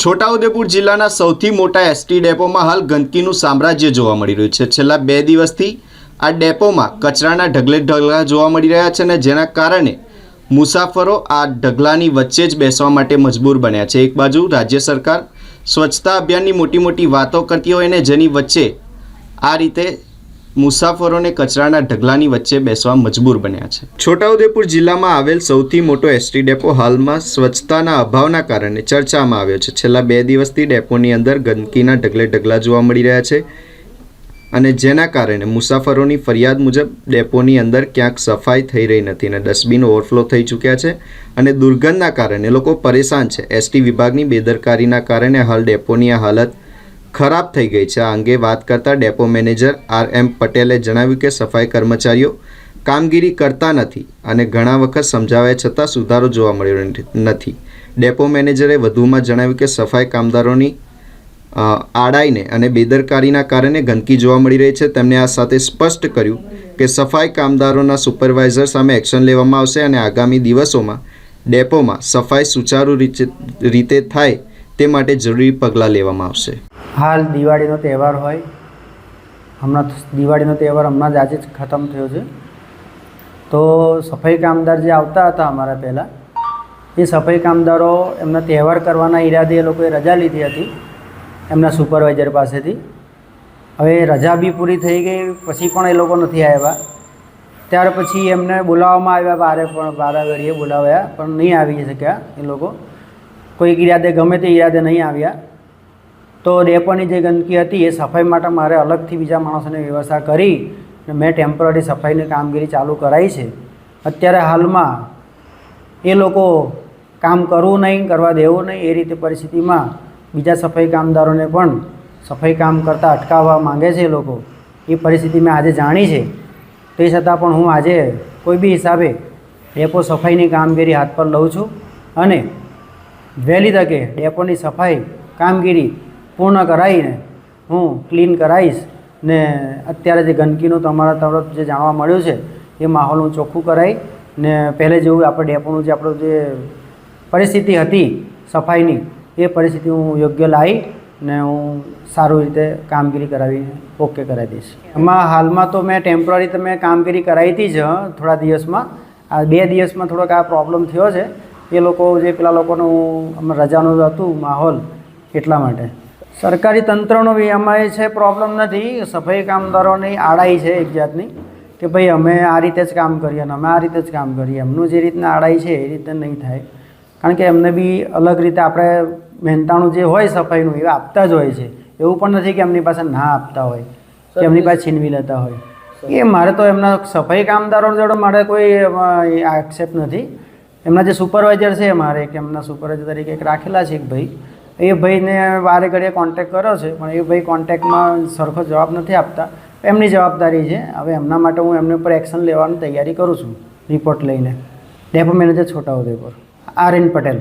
છોટાઉદેપુર જિલ્લાના સૌથી મોટા એસટી ડેપોમાં હાલ ગંદકીનું સામ્રાજ્ય જોવા મળી રહ્યું છે. છેલ્લા બે દિવસથી આ ડેપોમાં કચરાના ઢગલે ઢગલા જોવા મળી રહ્યા છે અને જેના કારણે મુસાફરો આ ઢગલાની વચ્ચે જ બેસવા માટે મજબૂર બન્યા છે. એક બાજુ રાજ્ય સરકાર સ્વચ્છતા અભિયાનની મોટી મોટી વાતો કરતી હોય અને જેની વચ્ચે આ રીતે મુસાફરોને કચરાના ઢગલાની વચ્ચે બેસવા મજબૂર બન્યા છે. છોટાઉદેપુર જિલ્લામાં આવેલ સૌથી મોટો એસટી ડેપો હાલમાં સ્વચ્છતાના અભાવના કારણે ચર્ચામાં આવ્યો છે. છેલ્લા બે દિવસથી ડેપોની અંદર ગંદકીના ઢગલે ઢગલા જોવા મળી રહ્યા છે અને જેના કારણે મુસાફરોની ફરિયાદ મુજબ ડેપોની અંદર ક્યાંક સફાઈ થઈ રહી નથી અને ડસ્ટબિન ઓવરફ્લો થઈ ચૂક્યા છે અને દુર્ગંધના કારણે લોકો પરેશાન છે. એસટી વિભાગની બેદરકારીના કારણે હાલ ડેપોની આ હાલત ખરાબ થઈ ગઈ છે. આ અંગે વાત કરતા ડેપો મેનેજર આર એમ પટેલે જણાવ્યું કે સફાઈ કર્મચારીઓ કામગીરી કરતા નથી અને ઘણા વખત સમજાવ્યા છતાં સુધારો જોવા મળ્યો નથી. ડેપો મેનેજરે વધુમાં જણાવ્યું કે સફાઈ કામદારોની આડાઈને અને બેદરકારીના કારણે ગંદકી જોવા મળી રહી છે. તેમણે આ સાથે સ્પષ્ટ કર્યું કે સફાઈ કામદારોના સુપરવાઇઝર સામે એક્શન લેવામાં આવશે અને આગામી દિવસોમાં ડેપોમાં સફાઈ સુચારુ રીતે થાય તે માટે જરૂરી પગલાં લેવામાં આવશે. હાલ દિવાળીનો તહેવાર હોય, હમણાં દિવાળીનો તહેવાર હમણાં જ આજે જ ખતમ થયો છે. તો સફાઈ કામદાર જે આવતા હતા અમારા પહેલાં, એ સફાઈ કામદારો એમના તહેવાર કરવાના ઈરાદે એ લોકોએ રજા લીધી હતી, એમના સુપરવાઇઝર પાસેથી. હવે રજા બી પૂરી થઈ ગઈ, પછી પણ એ લોકો નથી આવ્યા. ત્યાર પછી એમને બોલાવવામાં આવ્યા બારે પણ, બારા ઘડીએ બોલાવ્યા, પણ નહીં આવી શક્યા એ લોકો. કોઈક ઈરાદે ગમે તે ઈરાદે નહીં આવ્યા. તો ડેપોની જે ગંદકી હતી એ સફાઈ માટે મારે અલગથી બીજા માણસોને વ્યવસ્થા કરી અને મેં ટેમ્પરરી સફાઈની કામગીરી ચાલુ કરાવી છે. અત્યારે હાલમાં એ લોકો કામ કરવું નહીં, કરવા દેવું નહીં, એ રીતે પરિસ્થિતિમાં બીજા સફાઈ કામદારોને પણ સફાઈ કામ કરતાં અટકાવવા માંગે છે એ લોકો. એ પરિસ્થિતિ મેં આજે જાણી છે. તે છતાં પણ હું આજે કોઈ બી હિસાબે ડેપો સફાઈની કામગીરી હાથ પર લઉં છું અને વહેલી તકે ડેપોની સફાઈ કામગીરી પૂર્ણ કરાવીને હું ક્લીન કરાવીશ ને અત્યારે જે ગંદકીનું તમારા તરફ જે જાણવા મળ્યું છે, એ માહોલ હું ચોખ્ખું કરાવી ને પહેલે જેવું આપણે ડેપોનું જે આપણું જે પરિસ્થિતિ હતી સફાઈની, એ પરિસ્થિતિ હું યોગ્ય લાવી ને હું સારું રીતે કામગીરી કરાવી ઓકે કરાવી દઈશ. એમાં હાલમાં તો મેં ટેમ્પરરી તો મેં કામગીરી કરાવી હતી જ થોડા દિવસમાં. આ બે દિવસમાં થોડોક આ પ્રોબ્લેમ થયો છે. એ લોકો જે પેલા લોકોનું રજાનું હતું માહોલ એટલા માટે. સરકારી તંત્રનો બી એમાં એ છે પ્રોબ્લેમ નથી. સફાઈ કામદારોની આડાઈ છે એક જાતની કે ભાઈ અમે આ રીતે જ કામ કરીએ અને અમે આ રીતે જ કામ કરીએ. એમનું જે રીતના આડાઈ છે એ રીતે નહીં થાય. કારણ કે એમને બી અલગ રીતે આપણે મહેનતાણું જે હોય સફાઈનું એ આપતા જ હોય છે. એવું પણ નથી કે એમની પાસે ના આપતા હોય, કે એમની પાસે છીનવી લેતા હોય. એ મારે તો એમના સફાઈ કામદારો જોડે મારે કોઈ આક્ષેપ નથી. એમના જે સુપરવાઇઝર છે મારે, કે એમના સુપરવાઇઝર તરીકે એક રાખેલા છે એક ભાઈ. એ ભાઈને વારે ઘડીએ કોન્ટેક કર્યો છે, પણ એ ભાઈ કોન્ટેકમાં સરખો જવાબ નથી આપતા. એમની જવાબદારી છે. હવે એમના માટે હું એમને ઉપર એક્શન લેવાની તૈયારી કરું છું રિપોર્ટ લઈને. Depot manager Chhota Udepur R N Patel.